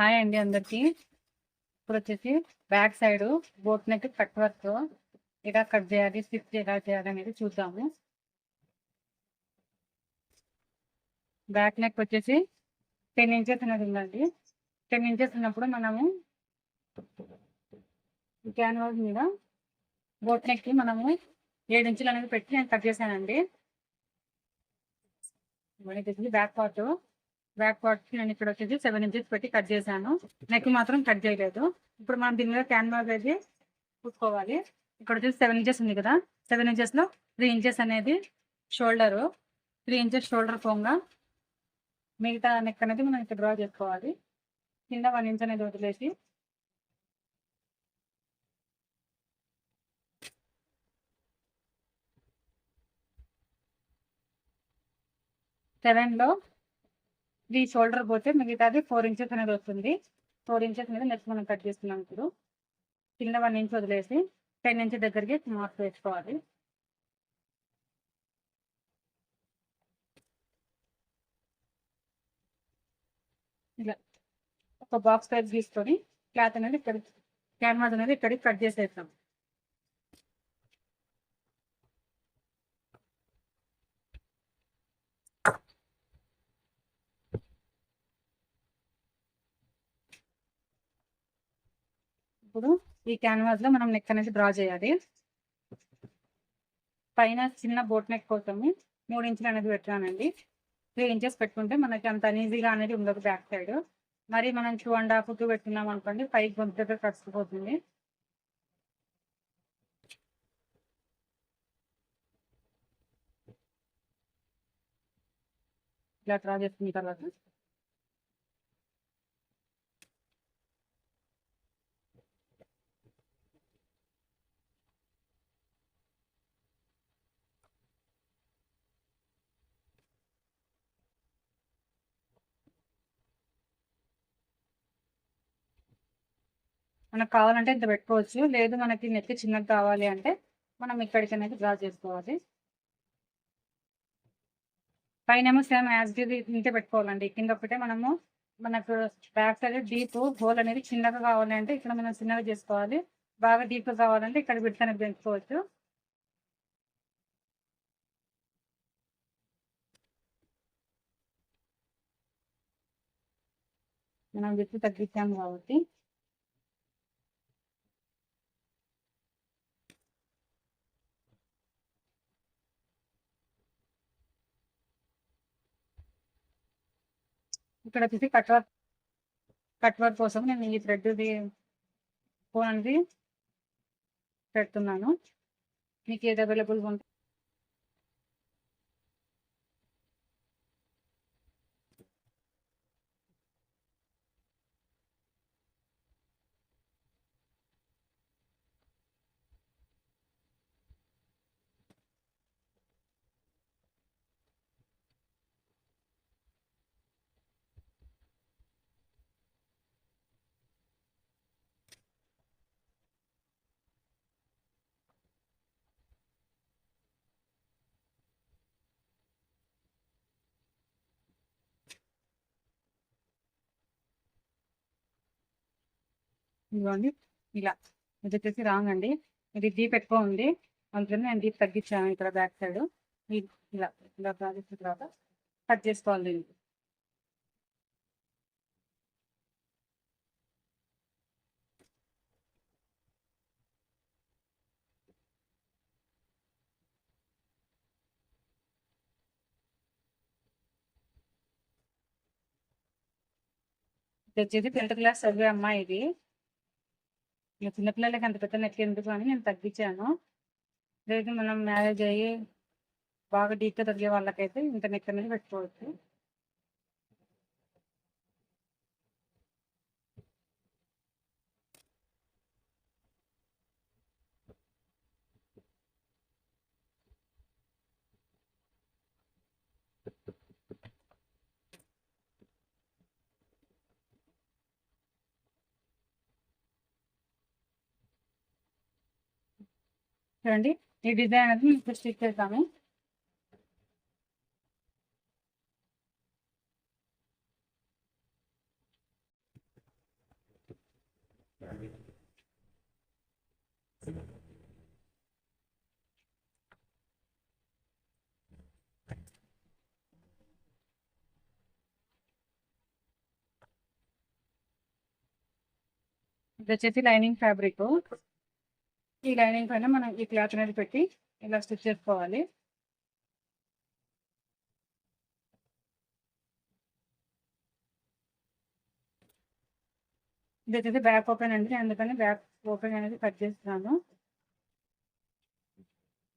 Hi అండి అందరికి. ఇప్పుడు వచ్చేసి back side boat neck cut work ఎలా కట్ చేయాలి స్టిచ్ ఎలా చేయాలి అనేది చూద్దాము. బ్యాక్ నెక్ వచ్చేసి టెన్ ఇంచెస్ అనేది ఉందండి. టెన్ ఇంచెస్ ఉన్నప్పుడు మనము క్యాన్వాస్ మీద బోట్ నెక్కి మనము ఏడు ఇంచులు అనేది పెట్టి నేను కట్ చేశానండి. మనకి వచ్చేసి బ్యాక్ పార్ట్. బ్యాక్ పార్ట్ నేను ఇక్కడ వచ్చేసి సెవెన్ ఇంచెస్ పెట్టి కట్ చేశాను. నెక్ మాత్రం కట్ చేయలేదు. ఇప్పుడు మనం దీని మీద క్యాన్వాస్ అయితే కుట్టుకోవాలి ఇక్కడ వచ్చేసి సెవెన్ ఇంచెస్ ఉంది కదా. సెవెన్ ఇంచెస్లో త్రీ ఇంచెస్ అనేది షోల్డర్ త్రీ ఇంచెస్ షోల్డర్ పోంగా మిగతా నెక్ అనేది మనం ఇక్కడ డ్రా చేసుకోవాలి. కింద వన్ ఇంచ్ అనేది వదిలేసి సెవెన్లో త్రీ షోల్డర్ పోతే మిగతాది ఫోర్ ఇంచెస్ అనేది వస్తుంది. ఫోర్ ఇంచెస్ మీద నెక్స్ట్ మనం కట్ చేస్తున్నాం ఇప్పుడు. కింద వన్ ఇంచ్ వదిలేసి టెన్ ఇంచ్ దగ్గరికి మార్క్ వేసుకోవాలి. ఇలా ఒక బాక్స్ టైప్ తీసుకొని క్లాత్ అనేది ఇక్కడ క్యాన్వాస్ అనేది ఇక్కడికి కట్ చేసేస్తాం ఇప్పుడు ఈ క్యాన్వాస్లో మనం నెక్ అనేది డ్రా చేయాలి. పైన చిన్న బోట్ నెక్ కోసము మూడు ఇంచులు అనేది పెట్టానండి. త్రీ ఇంచెస్ పెట్టుకుంటే మనకి అంత ఈజీగా అనేది ఉండదు బ్యాక్ సైడ్ మరి మనం టూ అండ్ హాఫ్ టూ పెట్టుకున్నాం అనుకోండి పైకి గొంతు దగ్గర కడిచిపోతుంది ఇలా డ్రా చేసుకున్న తర్వాత మనకు కావాలంటే ఇంత పెట్టుకోవచ్చు. లేదు మనకి నెక్ చిన్నది కావాలి అంటే మనం ఇక్కడికి అనేది డ్రా చేసుకోవాలి. పైన ఏమో సేమ్ యాజ్ ఇంతే పెట్టుకోవాలండి. కింద ఒకటే మనము మనకు బ్యాక్ సైడ్ డీప్ హోల్ అనేది చిన్నగా కావాలి అంటే ఇక్కడ మనం చిన్నగా చేసుకోవాలి. బాగా డీప్ కావాలంటే ఇక్కడ విడతనే అనేది పెంచుకోవచ్చు మనం విత్తు తగ్గించాము కాబట్టి ఇక్కడ వచ్చేసి కట్ వర్క్ కట్ వర్క్ కోసం నేను ఈ థ్రెడ్ది ఫోన్ అనేది పెడుతున్నాను. మీకు ఏది అవైలబుల్గా ఉంటే ఇదిగోండి. ఇలా. ఇది వచ్చేసి రాంగ్ అండి ఇది డీప్ ఎక్కువ ఉంది. అందుకని నేను డీప్ తగ్గించాను ఇక్కడ బ్యాక్ సైడ్ ఇలా. ఇలా ప్రాజెక్ట్ తర్వాత కట్ చేసుకోవాలి దీనికి ఇది వచ్చేసి టెన్త్ క్లాస్ చదివే అమ్మాయి ఇది. ఇంకా చిన్నపిల్లలకి అంత పెద్ద నెట్ ఎందుకు అని నేను తగ్గించాను. లేదు మనం మ్యారేజ్ అయ్యి బాగా డీప్గా తగ్గే వాళ్ళకైతే ఇంత నెక్ అనేది పెట్టుకోవచ్చు. చూడండి. ఈ డిజైన్ అనేది మీకు స్టిచ్ చేద్దాము. ఇది వచ్చేసి లైనింగ్ ఫ్యాబ్రిక్. ఈ లైనింగ్ పైన మనం ఈ క్లాత్ అనేది పెట్టి ఇలా స్టిచ్ చేసుకోవాలి. ఇది వచ్చేసి బ్యాక్ ఓపెన్ అండి. అందుకని బ్యాక్ ఓపెన్ అనేది కట్ చేస్తున్నాను.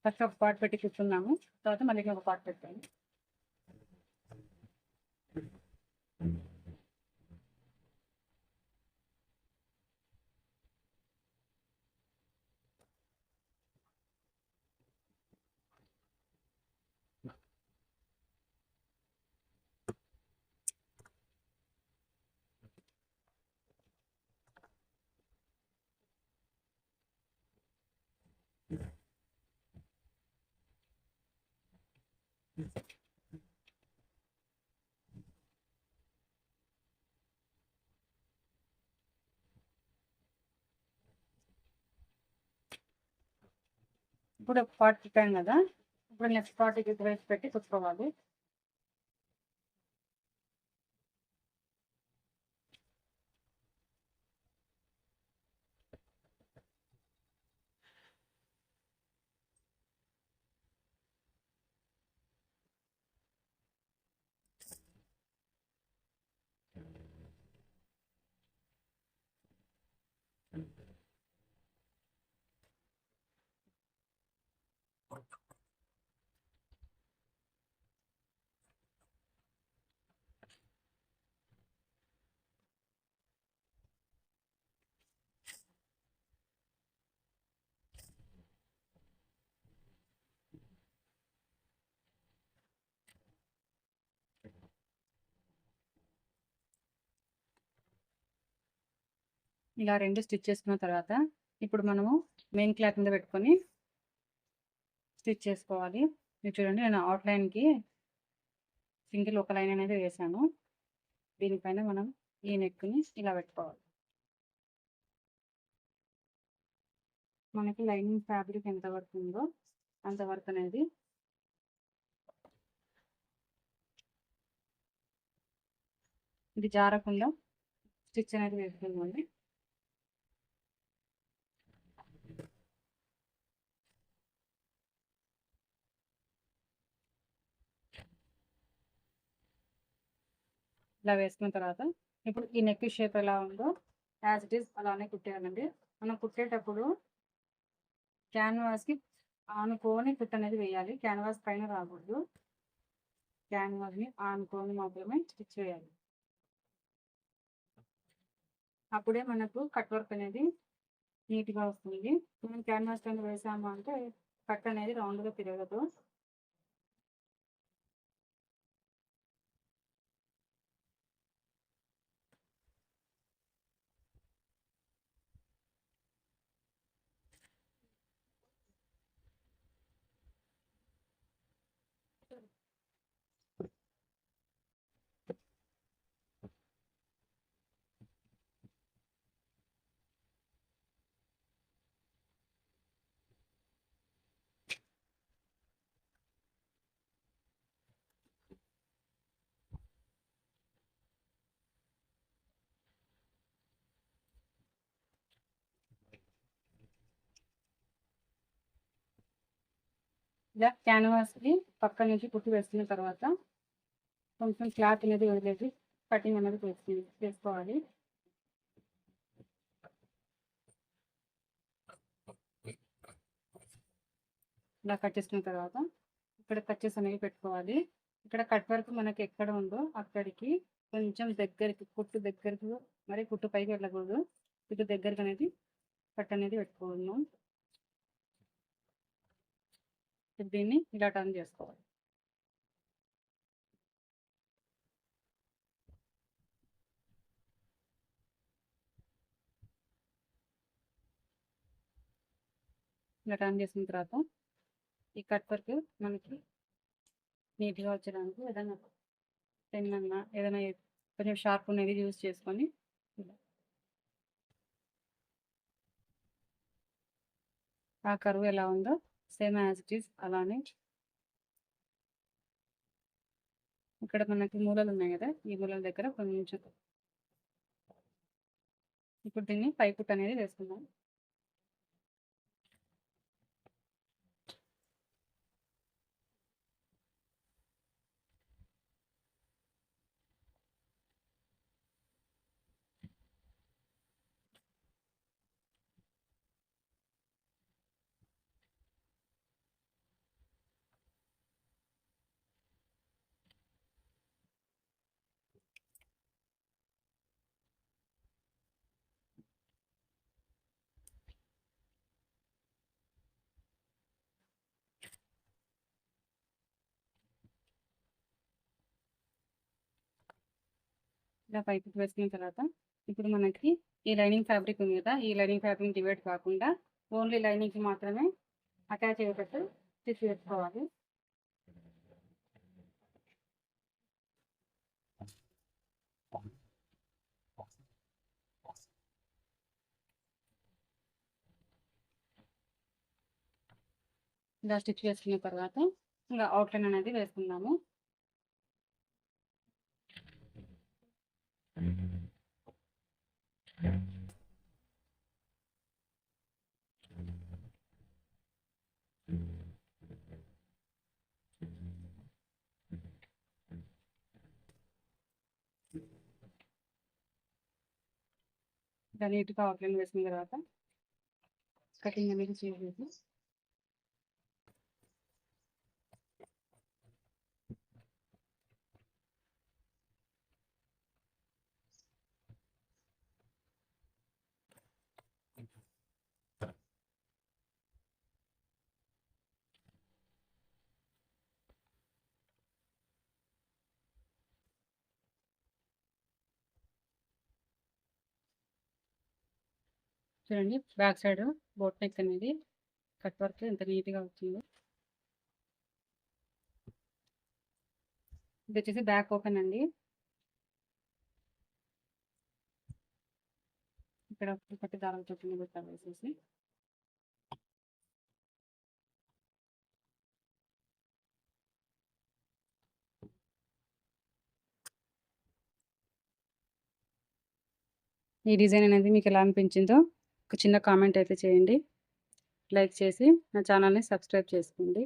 ఫస్ట్ ఒక పార్ట్ పెట్టి కూర్చున్నాము. తర్వాత మళ్ళీ ఒక పార్ట్ పెట్టాను ఇప్పుడు ఒక పార్ట్ పెట్టాను కదా. ఇప్పుడు నెక్స్ట్ పార్ట్ వేసి పెట్టి కుట్టుకోవాలి ఇలా రెండు స్టిచ్ చేసుకున్న తర్వాత ఇప్పుడు మనము మెయిన్ క్లాత్ మీద పెట్టుకొని స్టిచ్ చేసుకోవాలి. మీరు చూడండి నేను అవుట్లైన్కి సింగిల్ ఒక లైన్ అనేది వేసాను. దీనిపైన మనం ఈ నెక్ని ఇలా పెట్టుకోవాలి. మనకి లైనింగ్ ఫ్యాబ్రిక్ ఎంత పడుతుందో అంతవరకు అనేది ఇది జారకుండా స్టిచ్ అనేది వేసుకోవాలి. ఇలా వేసుకున్న తర్వాత ఇప్పుడు ఈ నెక్ షేప్ ఎలా ఉందో యాజ్ ఇట్ ఈస్ అలానే కుట్టేయాలండి. మనం కుట్టేటప్పుడు క్యాన్వాస్కి ఆనుకొని కుట్ అనేది వేయాలి. క్యాన్వాస్ పైన రాకూడదు. క్యాన్వాస్ని ఆనుకొని మాత్రమే స్టిచ్ వేయాలి అప్పుడే మనకు కట్ వర్క్ అనేది నీట్గా వస్తుంది. మనం క్యాన్వాస్ పైన వేసాము అంటే కట్ అనేది రౌండ్గా తిరగదు. ఇలా క్యాన్వాస్కి పక్క నుంచి కుట్టి వేసుకున్న తర్వాత కొంచెం క్లాత్ అనేది వదిలేసి కటింగ్ అనేది చేసి చేసుకోవాలి ఇలా కట్ చేసిన తర్వాత ఇక్కడ కచ్చెస్ అనేవి పెట్టుకోవాలి. ఇక్కడ కట్ వర్క్ మనకి ఎక్కడ ఉందో అక్కడికి కొంచెం దగ్గరికి కుట్టు దగ్గరికి మరి కుట్టు పైకి వెళ్ళకూడదు. కుట్టు దగ్గరకు అనేది కట్ అనేది పెట్టుకోవాలి. దీన్ని ఇలా టర్న్ చేసుకోవాలి. ఇలా టర్న్ చేసిన తర్వాత ఈ కట్ వర్క్ మనకి నీట్గా వచ్చడానికి ఏదైనా పెన్ అన్నా ఏదైనా కొంచెం షార్ప్ అనేది యూజ్ చేసుకొని ఆ కరువు ఎలా ఉందో సేమ్ యాజ్ ఇట్ ఈస్ అలానే ఇక్కడ మనకి మూలలు ఉన్నాయి కదా ఈ మూలల దగ్గర కొంచెం ఇప్పుడు దీన్ని పైపుట్ అనేది వేసుకుందాం. ఇలా పైపు వేసుకున్న తర్వాత ఇప్పుడు మనకి ఈ లైనింగ్ ఫ్యాబ్రిక్ ఉంది కదా ఈ లైనింగ్ ఫ్యాబ్రిక్ డివైడ్ కాకుండా ఓన్లీ లైనింగ్కి మాత్రమే అటాచ్ అయ్యేటట్టు స్టిచ్ వేసుకోవాలి ఇలా స్టిచ్ వేసుకున్న తర్వాత ఇంకా అవుట్లైన్ అనేది వేసుకుందాము. నీట్గా అవుట్లైన్ వేసిన తర్వాత కటింగ్ అనేది చేసేసి చూడండి బ్యాక్ సైడ్ బోట్ నెక్ అనేది కట్ వర్క్ ఎంత నీట్గా వచ్చిందో. ఇది వచ్చేసి బ్యాక్ ఓపెన్ అండి. ఇక్కడ ఒకటి దారాలు చొప్పున పెట్టాలి వేసేసి. ఈ డిజైన్ అనేది మీకు ఎలా అనిపించిందో ఒక చిన్న కామెంట్ అయితే చేయండి. లైక్ చేసి నా ఛానల్ని సబ్స్క్రైబ్ చేసుకోండి.